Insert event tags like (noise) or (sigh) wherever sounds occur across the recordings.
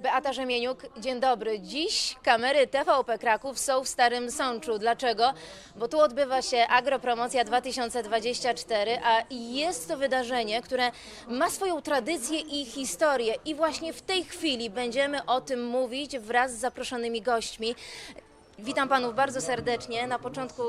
Beata Rzemieniuk, dzień dobry. Dziś kamery TVP Kraków są w Starym Sączu. Dlaczego? Bo tu odbywa się Agropromocja 2024, a jest to wydarzenie, które ma swoją tradycję i historię. I właśnie w tej chwili będziemy o tym mówić wraz z zaproszonymi gośćmi. Witam panów bardzo serdecznie. Na początku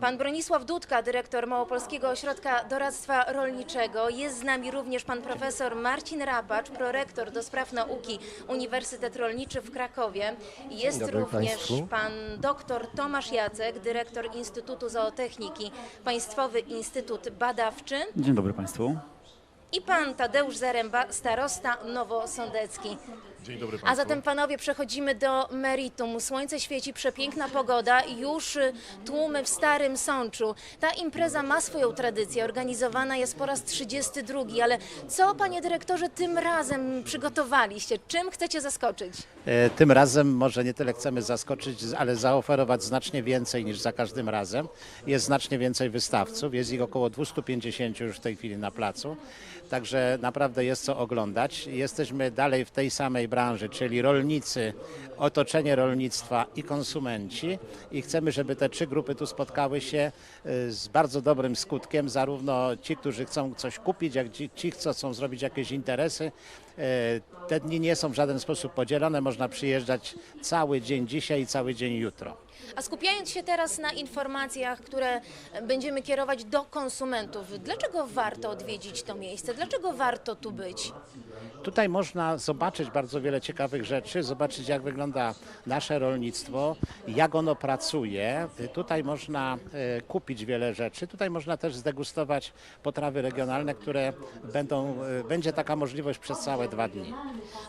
pan Bronisław Dudka, dyrektor Małopolskiego Ośrodka Doradztwa Rolniczego. Jest z nami również pan profesor Marcin Rapacz, prorektor do spraw nauki Uniwersytet Rolniczy w Krakowie. Jest dobry również państwu. pan doktor Tomasz Jacek, dyrektor Instytutu Zootechniki, Państwowy Instytut Badawczy Dzień dobry Państwu. i pan Tadeusz Zaręba, starosta nowosądecki. Dzień dobry A Państwu. zatem panowie przechodzimy do meritum. Słońce świeci, przepiękna pogoda, już y, tłumy w Starym Sączu. Ta impreza ma swoją tradycję, organizowana jest po raz 32, ale co panie dyrektorze tym razem przygotowaliście? Czym chcecie zaskoczyć? E, Tym razem może nie tyle chcemy zaskoczyć, ale zaoferować znacznie więcej niż za każdym razem. Jest znacznie więcej wystawców, jest ich około 250 już w tej chwili na placu. Także naprawdę jest co oglądać. Jesteśmy dalej w tej samej branży, czyli rolnicy, otoczenie rolnictwa i konsumenci. I chcemy, żeby te trzy grupy tu spotkały się e, z bardzo dobrym skutkiem. Zarówno ci, którzy chcą coś kupić, jak ci, ci co chcą zrobić jakieś interesy. E, Te dni nie są w żaden sposób podzielone. Można przyjeżdżać cały dzień dzisiaj i cały dzień jutro. A skupiając się teraz na informacjach, które będziemy kierować do konsumentów, dlaczego warto odwiedzić to miejsce? Dlaczego warto tu być? Tutaj można zobaczyć bardzo wiele ciekawych rzeczy, zobaczyć jak wygląda nasze rolnictwo, jak ono pracuje. Tutaj można e, kupić wiele rzeczy. Tutaj można też zdegustować potrawy regionalne, które będą, e, będzie taka możliwość przez całe dwa dni.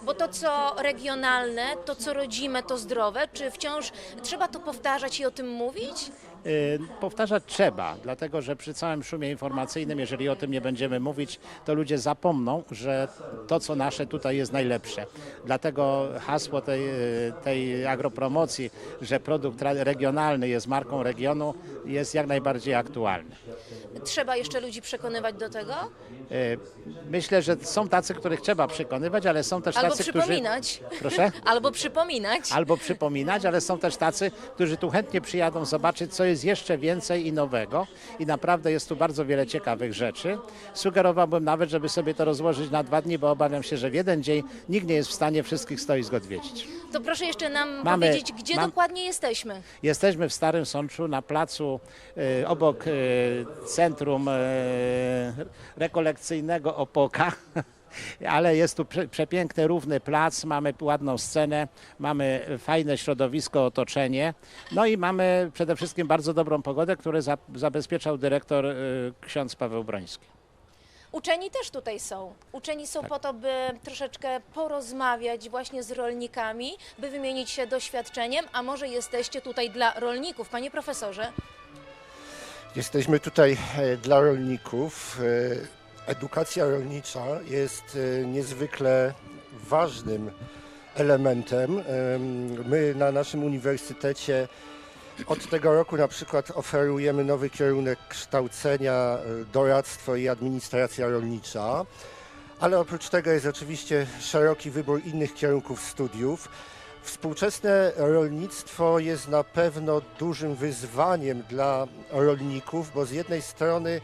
Bo to, co regionalne, to, co rodzime, to zdrowe, czy wciąż trzeba to powtarzać i o tym mówić? Y, Powtarzać trzeba, dlatego że przy całym szumie informacyjnym, jeżeli o tym nie będziemy mówić, to ludzie zapomną, że to, co nasze tutaj jest najlepsze. Dlatego hasło tej, y, tej agropromocji, że produkt regionalny jest marką regionu, jest jak najbardziej aktualny. Trzeba jeszcze ludzi przekonywać do tego? Y, Myślę, że są tacy, których trzeba przekonywać, ale są też Albo tacy, którzy... przypominać. Proszę? (laughs) Albo przypominać. albo przypominać, ale są też tacy, którzy tu chętnie przyjadą zobaczyć, co jest jeszcze więcej i nowego. I naprawdę jest tu bardzo wiele ciekawych rzeczy. Sugerowałbym nawet, żeby sobie to rozłożyć na dwa dni, bo obawiam się, że w jeden dzień nikt nie jest w stanie wszystkich stoisk odwiedzić. To proszę jeszcze nam Mamy- powiedzieć, gdzie mam- dokładnie jesteśmy. Jesteśmy w Starym Sączu na placu e, obok e, Centrum e, Rekolekcyjnego Opoka. (laughs) Ale jest tu prze, przepiękny, równy plac, mamy ładną scenę, mamy fajne środowisko, otoczenie. No i mamy przede wszystkim bardzo dobrą pogodę, którą za, zabezpieczał dyrektor e, ksiądz Paweł Broński. Uczeni też tutaj są. Uczeni są po to, by troszeczkę porozmawiać właśnie z rolnikami, by wymienić się doświadczeniem, a może jesteście tutaj dla rolników, panie profesorze? Jesteśmy tutaj e, dla rolników. E, Edukacja rolnicza jest e, niezwykle ważnym elementem. Em, My na naszym uniwersytecie od tego roku na przykład oferujemy nowy kierunek kształcenia, doradztwo i administracja rolnicza. Ale oprócz tego jest oczywiście szeroki wybór innych kierunków studiów. Współczesne rolnictwo jest na pewno dużym wyzwaniem dla rolników, bo z jednej strony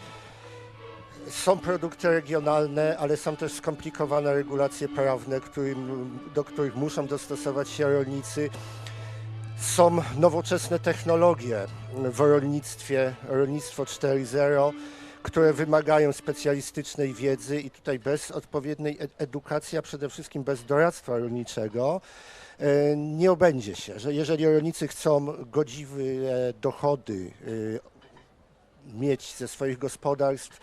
są produkty regionalne, ale są też skomplikowane regulacje prawne, którym, do których muszą dostosować się rolnicy. Są nowoczesne technologie w rolnictwie, rolnictwo 4.0, które wymagają specjalistycznej wiedzy i tutaj bez odpowiedniej ed- edukacji, a przede wszystkim bez doradztwa rolniczego, e, nie obędzie się, że jeżeli rolnicy chcą godziwe dochody e, mieć ze swoich gospodarstw,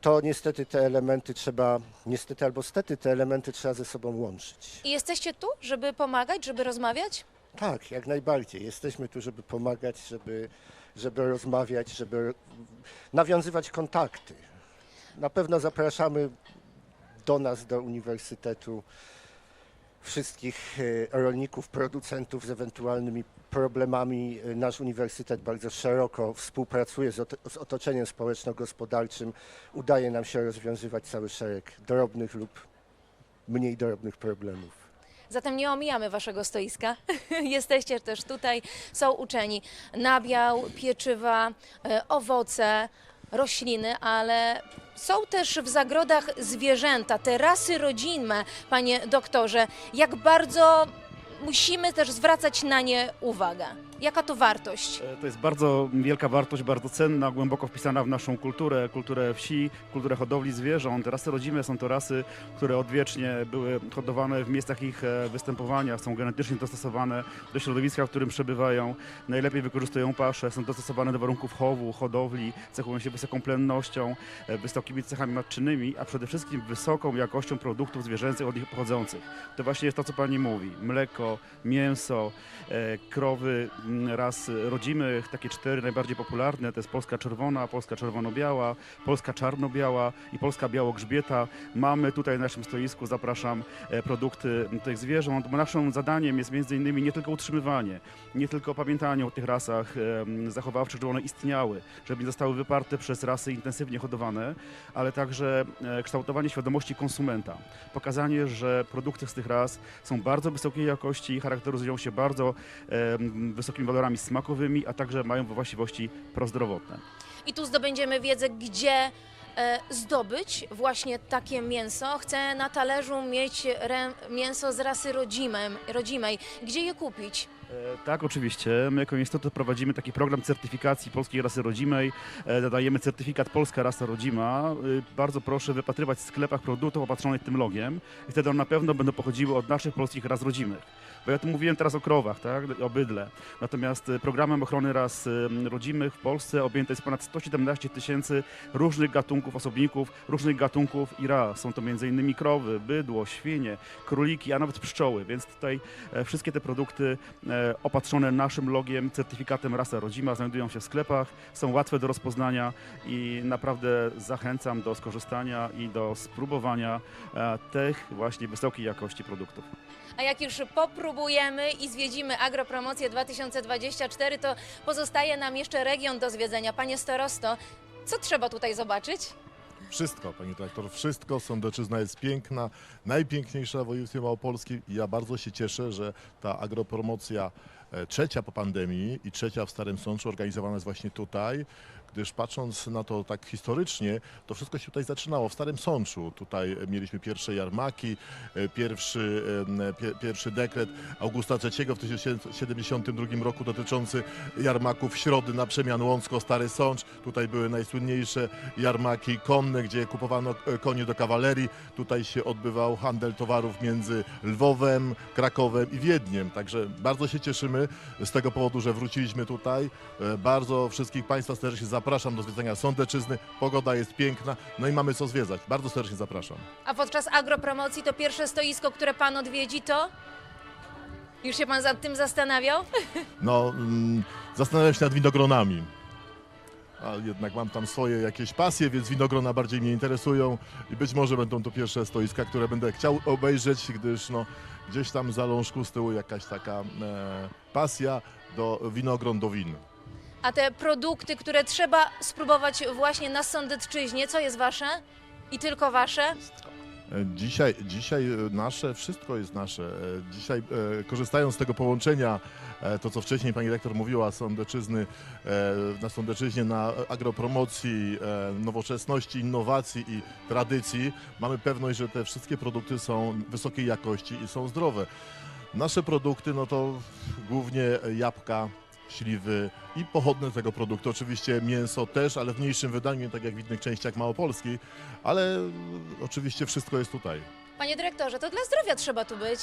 to niestety te elementy trzeba, niestety albo stety te elementy trzeba ze sobą łączyć. I jesteście tu, żeby pomagać, żeby rozmawiać? Tak, jak najbardziej. Jesteśmy tu, żeby pomagać, żeby, żeby rozmawiać, żeby nawiązywać kontakty. Na pewno zapraszamy do nas, do uniwersytetu, wszystkich e, rolników, producentów z ewentualnymi problemami. E, Nasz uniwersytet bardzo szeroko współpracuje z, ot- z otoczeniem społeczno-gospodarczym. Udaje nam się rozwiązywać cały szereg drobnych lub mniej drobnych problemów. Zatem nie omijamy waszego stoiska. (laughs) Jesteście też tutaj, są uczeni nabiał, pieczywa, e, owoce, rośliny, ale są też w zagrodach zwierzęta, te rasy rodzinne, panie doktorze. Jak bardzo musimy też zwracać na nie uwagę? Jaka to wartość? E, To jest bardzo wielka wartość, bardzo cenna, głęboko wpisana w naszą kulturę, kulturę wsi, kulturę hodowli zwierząt. Rasy rodzime są to rasy, które odwiecznie były hodowane w miejscach ich e, występowania, są genetycznie dostosowane do środowiska, w którym przebywają, najlepiej wykorzystują pasze, są dostosowane do warunków chowu, hodowli, cechują się wysoką plennością, e, wysokimi cechami matczynymi, a przede wszystkim wysoką jakością produktów zwierzęcych od nich pochodzących. To właśnie jest to, co pani mówi. Mleko, mięso, krowy m, ras rodzimych, takie cztery najbardziej popularne, to jest polska czerwona, polska czerwono-biała, polska czarno-biała i polska biało-grzbieta. Mamy tutaj na naszym stoisku, zapraszam, e, produkty tych zwierząt, bo naszym zadaniem jest między innymi nie tylko utrzymywanie, nie tylko pamiętanie o tych rasach em, zachowawczych, żeby one istniały, żeby nie zostały wyparte przez rasy intensywnie hodowane, ale także e, kształtowanie świadomości konsumenta. Pokazanie, że produkty z tych ras są bardzo wysokiej jakości, charakteryzują się bardzo em, walorami smakowymi, a także mają właściwości prozdrowotne. I tu zdobędziemy wiedzę, gdzie e, zdobyć właśnie takie mięso. Chcę na talerzu mieć re, mięso z rasy rodzimem, rodzimej. Gdzie je kupić? E, Tak, oczywiście. My jako Instytut prowadzimy taki program certyfikacji polskiej rasy rodzimej. E, Nadajemy certyfikat Polska Rasa Rodzima. E, Bardzo proszę wypatrywać w sklepach produktów opatrzonych tym logiem i wtedy one na pewno będą pochodziły od naszych polskich ras rodzimych. Bo ja tu mówiłem teraz o krowach, tak, o bydle. Natomiast e, programem ochrony ras e, rodzimych w Polsce objęte jest ponad 117 tysięcy różnych gatunków osobników, różnych gatunków i ras. Są to m.in. krowy, bydło, świnie, króliki, a nawet pszczoły. Więc tutaj e, wszystkie te produkty e, opatrzone naszym logiem, certyfikatem rasa rodzima znajdują się w sklepach, są łatwe do rozpoznania i naprawdę zachęcam do skorzystania i do spróbowania e, tych właśnie wysokiej jakości produktów. A jak już popróbujemy i zwiedzimy Agropromocję 2024, to pozostaje nam jeszcze region do zwiedzenia. Panie starosto, co trzeba tutaj zobaczyć? Wszystko, pani dyrektor, wszystko. Sądeczyzna jest piękna, najpiękniejsza w województwie małopolskim i ja bardzo się cieszę, że ta agropromocja e, trzecia po pandemii i trzecia w Starym Sączu organizowana jest właśnie tutaj, gdyż patrząc na to tak historycznie, to wszystko się tutaj zaczynało w Starym Sączu. Tutaj e, mieliśmy pierwsze jarmaki, e, pierwszy, pie, pierwszy dekret Augusta III w 1772 roku dotyczący jarmaków Środy na przemian Łącko-Stary Sącz. Tutaj były najsłynniejsze jarmaki konne, gdzie kupowano e, konie do kawalerii. Tutaj się odbywał handel towarów między Lwowem, Krakowem i Wiedniem. Także bardzo się cieszymy z tego powodu, że wróciliśmy tutaj. E, Bardzo wszystkich Państwa serdecznie zapraszam do zwiedzania Sądeczyzny. Pogoda jest piękna, no i mamy co zwiedzać. Bardzo serdecznie zapraszam. A podczas Agropromocji to pierwsze stoisko, które Pan odwiedzi, to? Już się Pan nad tym zastanawiał? (laughs) No, mm, zastanawiam się nad winogronami. A jednak mam tam swoje jakieś pasje, więc winogrona bardziej mnie interesują i być może będą to pierwsze stoiska, które będę chciał obejrzeć, gdyż no, gdzieś tam w zalążku z tyłu jakaś taka e, pasja do winogron, do win. A te produkty, które trzeba spróbować właśnie na Sądecczyźnie, co jest Wasze? I tylko Wasze? Dzisiaj, dzisiaj e, nasze, wszystko jest nasze. E, Dzisiaj e, korzystając z tego połączenia, to co wcześniej pani rektor mówiła, Sądeczyzny, na Sądeczyźnie, na agropromocji, nowoczesności, innowacji i tradycji, mamy pewność, że te wszystkie produkty są wysokiej jakości i są zdrowe. Nasze produkty, no to głównie jabłka, śliwy i pochodne tego produktu. Oczywiście mięso też, ale w mniejszym wydaniu, tak jak w innych częściach Małopolski, ale oczywiście wszystko jest tutaj. Panie dyrektorze, to dla zdrowia trzeba tu być.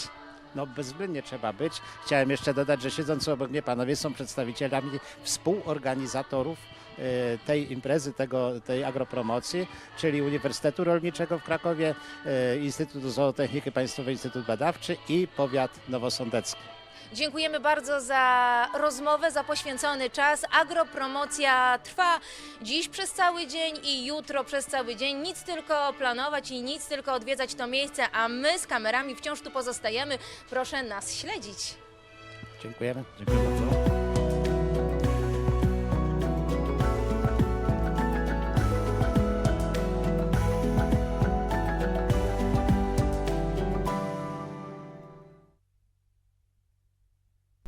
No bezwzględnie trzeba być. Chciałem jeszcze dodać, że siedzący obok mnie panowie są przedstawicielami współorganizatorów e, tej imprezy, tego, tej agropromocji, czyli Uniwersytetu Rolniczego w Krakowie, e, Instytutu Zootechniki Państwowy Instytut Badawczy i Powiat Nowosądecki. Dziękujemy bardzo za rozmowę, za poświęcony czas. Agropromocja trwa dziś przez cały dzień i jutro przez cały dzień. Nic tylko planować i nic tylko odwiedzać to miejsce, a my z kamerami wciąż tu pozostajemy. Proszę nas śledzić. Dziękujemy. Dziękuję.